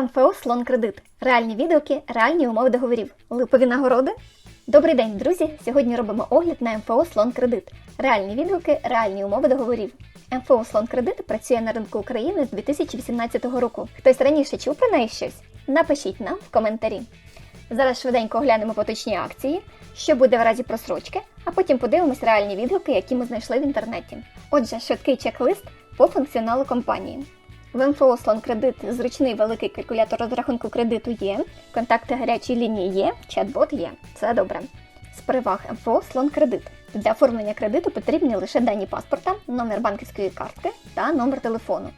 МФО Слон Кредит. Реальні відгуки, реальні умови договорів. Липові нагороди. Добрий день, друзі! Сьогодні робимо огляд на МФО Слон Кредит. Реальні відгуки, реальні умови договорів. МФО Слон Кредит працює на ринку України з 2018 року. Хтось раніше чув про неї щось? Напишіть нам в коментарі. Зараз швиденько оглянемо поточні акції, що буде в разі просрочки, а потім подивимось реальні відгуки, які ми знайшли в інтернеті. Отже, швидкий чек-лист по функціоналу компанії. В МФО Слон Кредит зручний великий калькулятор розрахунку кредиту є, контакти гарячої лінії є, чат-бот є. Це добре. З переваг МФО Слон Кредит. Для оформлення кредиту потрібні лише дані паспорта, номер банківської картки та номер телефону.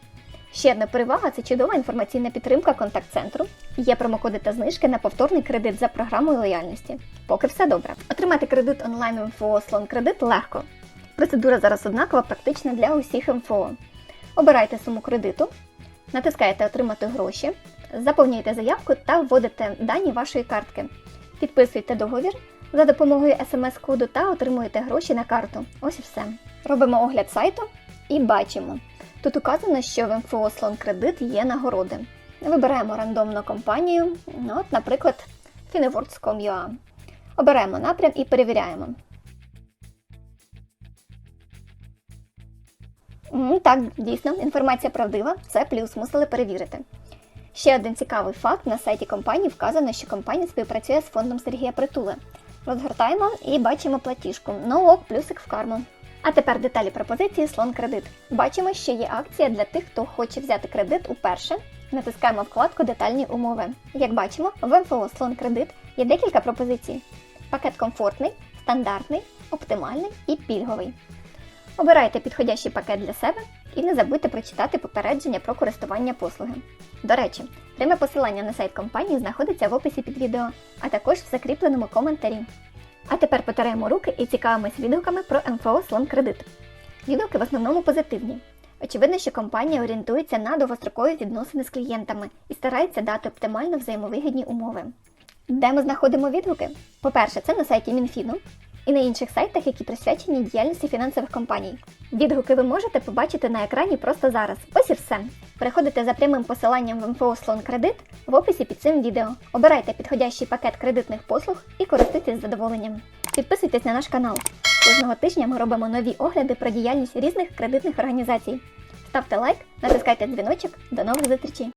Ще одна перевага це чудова інформаційна підтримка контакт-центру. Є промокоди та знижки на повторний кредит за програмою лояльності. Поки все добре. Отримати кредит онлайн в МФО Слон Кредит легко. Процедура зараз однакова, практична для усіх МФО. Обирайте суму кредиту, натискаєте Отримати гроші, заповнюєте заявку та вводите дані вашої картки. Підписуйте договір за допомогою смс-коду та отримуєте гроші на карту. Ось і все. Робимо огляд сайту і бачимо. Тут указано, що в МФО Слон Кредит є нагороди. Вибираємо рандомну компанію, ну, от, наприклад, Finewords.com.ua. Обираємо напрям і перевіряємо. Так, дійсно, інформація правдива, це плюс, мусили перевірити. Ще один цікавий факт: на сайті компанії вказано, що компанія співпрацює з фондом Сергія Притули. Розгортаємо і бачимо платіжку. Ну ок, плюсик в карму. А тепер деталі пропозиції слон кредит. Бачимо, що є акція для тих, хто хоче взяти кредит уперше. Натискаємо вкладку Детальні умови. Як бачимо, в МФО слон кредит є декілька пропозицій: пакет комфортний, стандартний, оптимальний і пільговий. Обирайте підходящий пакет для себе і не забудьте прочитати попередження про користування послуги. До речі, пряме посилання на сайт компанії знаходиться в описі під відео, а також в закріпленому коментарі. А тепер потираємо руки і цікавимось відгуками про МФО Слон Кредит. Відгуки в основному позитивні. Очевидно, що компанія орієнтується на довгострокові відносини з клієнтами і старається дати оптимально взаємовигідні умови. Де ми знаходимо відгуки? По-перше, це на сайті Мінфіну і на інших сайтах, які присвячені діяльності фінансових компаній. Відгуки ви можете побачити на екрані просто зараз. Ось і все. Переходите за прямим посиланням в МФО Слон Кредит в описі під цим відео. Обирайте підходящий пакет кредитних послуг і користуйтесь задоволенням. Підписуйтесь на наш канал. Кожного тижня ми робимо нові огляди про діяльність різних кредитних організацій. Ставте лайк, натискайте дзвіночок. До нових зустрічей!